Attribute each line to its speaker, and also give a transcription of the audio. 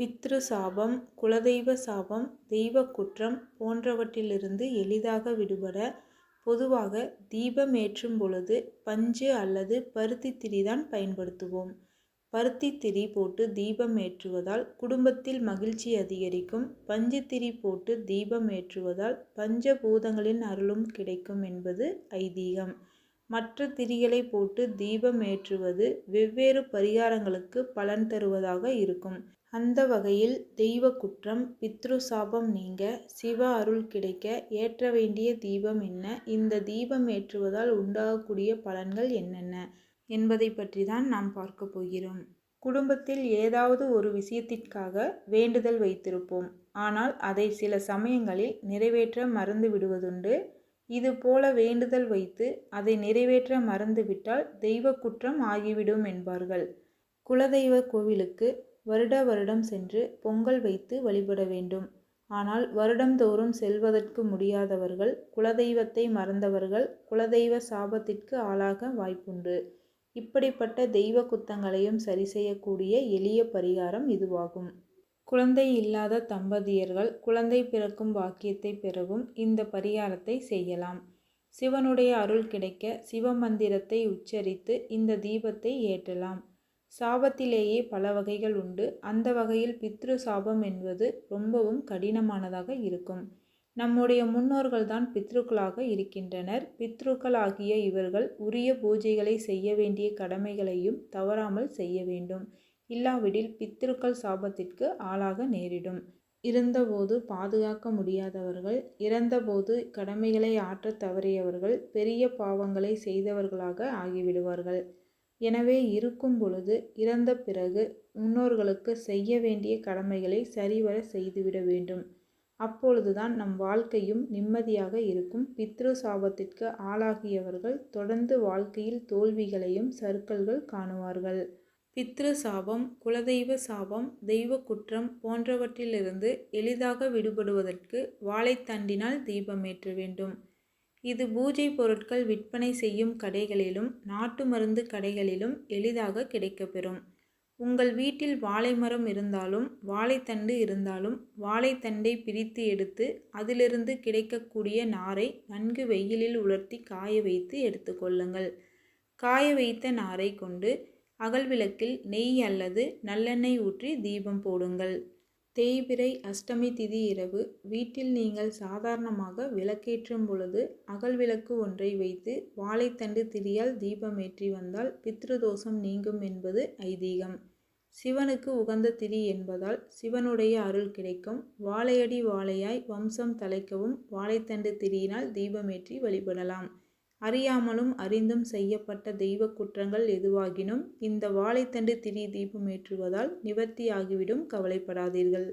Speaker 1: பித்ரு சாபம் குலதெய்வ சாபம் தெய்வ குற்றம் போன்றவற்றிலிருந்து எளிதாக விடுபட பொதுவாக தீபம் ஏற்றும் பொழுது பஞ்சு அல்லது பருத்தி திரி தான் பயன்படுத்துவோம். பருத்தி திரி போட்டு தீபம் ஏற்றுவதால் குடும்பத்தில் மகிழ்ச்சி அதிகரிக்கும். பஞ்சு திரி போட்டு தீபம் ஏற்றுவதால் பஞ்சபூதங்களின் அருளும் கிடைக்கும் என்பது ஐதீகம். மற்ற திரிகளை போட்டு தீபம் ஏற்றுவது வெவ்வேறு பரிகாரங்களுக்கு பலன் தருவதாக இருக்கும். அந்த வகையில் தெய்வ குற்றம் பித்ரு சாபம் நீங்க சிவ அருள் கிடைக்க ஏற்ற வேண்டிய தீபம் என்ன? இந்த தீபம் ஏற்றுவதால் உண்டாகக்கூடிய பலன்கள் என்னென்ன? என்பதை பற்றி தான் நாம் பார்க்க போகிறோம். குடும்பத்தில் ஏதாவது ஒரு விஷயத்திற்காக வேண்டுதல் வைத்திருப்போம். ஆனால் அதை சில சமயங்களில் நிறைவேற்ற மறந்து விடுவதுண்டு. இது போல வேண்டுதல் வைத்து அதை நிறைவேற்ற மறந்துவிட்டால் தெய்வ குற்றம் ஆகிவிடும் என்பார்கள். குலதெய்வ கோவிலுக்கு வருட வருடம் சென்று பொங்கல் வைத்து வழிபட வேண்டும். ஆனால் வருடந்தோறும் செல்வதற்கு முடியாதவர்கள் குலதெய்வத்தை மறந்தவர்கள் குலதெய்வ சாபத்திற்கு ஆளாக வாய்ப்புண்டு. இப்படிப்பட்ட தெய்வ குத்தங்களையும் சரி செய்யக்கூடிய எளிய பரிகாரம் இதுவாகும். குழந்தை இல்லாத தம்பதியர்கள் குழந்தை பிறக்கும் பாக்கியத்தை பெறவும் இந்த பரிகாரத்தை செய்யலாம். சிவனுடைய அருள் கிடைக்க சிவமந்திரத்தை உச்சரித்து இந்த தீபத்தை ஏற்றலாம். சாபத்திலேயே பல வகைகள் உண்டு. அந்த வகையில் பித்ரு சாபம் என்பது ரொம்பவும் கடினமானதாக இருக்கும். நம்முடைய முன்னோர்கள் தான் பித்ருக்களாக இருக்கின்றனர். பித்ருக்கள் ஆகிய இவர்கள் உரிய பூஜைகளை செய்ய வேண்டிய கடமைகளையும் தவறாமல் செய்ய வேண்டும். இல்லாவிடில் பித்ருக்கள் சாபத்திற்கு ஆளாக நேரிடும். இருந்தபோது பாதுகாக்க முடியாதவர்கள் இறந்தபோது கடமைகளை ஆற்றத் தவறியவர்கள் பெரிய பாவங்களை செய்தவர்களாக ஆகிவிடுவார்கள். எனவே இருக்கும் பொழுது இறந்த பிறகு முன்னோர்களுக்கு செய்ய வேண்டிய கடமைகளை சரிவர செய்துவிட வேண்டும். அப்பொழுதுதான் நம் வாழ்க்கையும் நிம்மதியாக இருக்கும். பித்ரு சாபத்திற்கு ஆளாகியவர்கள் தொடர்ந்து வாழ்க்கையில் தோல்விகளையும் சறுக்கல்கள் காணுவார்கள். பித்ரு சாபம் குலதெய்வ சாபம் தெய்வ குற்றம் போன்றவற்றிலிருந்து எளிதாக விடுபடுவதற்கு வாழைத்தண்டினால் தீபமேற்ற வேண்டும். இது பூஜை பொருட்கள் விற்பனை செய்யும் கடைகளிலும் நாட்டு மருந்து கடைகளிலும் எளிதாக கிடைக்கப்பெறும். உங்கள் வீட்டில் வாழை மரம் இருந்தாலும் வாழைத்தண்டு இருந்தாலும் வாழைத்தண்டை பிரித்து எடுத்து அதிலிருந்து கிடைக்கக்கூடிய நாரை நன்கு வெயிலில் உலர்த்தி காய வைத்து எடுத்துக்கொள்ளுங்கள் காய வைத்த நாரை கொண்டு அகல் விளக்கில் நெய் அல்லது நல்லெண்ணெய் ஊற்றி தீபம் போடுங்கள். தேய்பிறை அஷ்டமி திதி இரவு வீட்டில் நீங்கள் சாதாரணமாக விளக்கேற்றும் பொழுது அகல் விளக்கு ஒன்றை வைத்து வாழைத்தண்டு திரியால் தீபமேற்றி வந்தால் பித்ருதோஷம் நீங்கும் என்பது ஐதீகம். சிவனுக்கு உகந்த திரி என்பதால் சிவனுடைய அருள் கிடைக்கும். வாழையடி வாழையாய் வம்சம் தலைக்கவும் வாழைத்தண்டு திரியினால் தீபமேற்றி வழிபடலாம். அறியாமலும் அறிந்தும் செய்யப்பட்ட தெய்வ குற்றங்கள் எதுவாகினும் இந்த வாழைத்தண்டு திரி தீபம் ஏற்றுவதால் நிவர்த்தியாகிவிடும். கவலைப்படாதீர்கள்.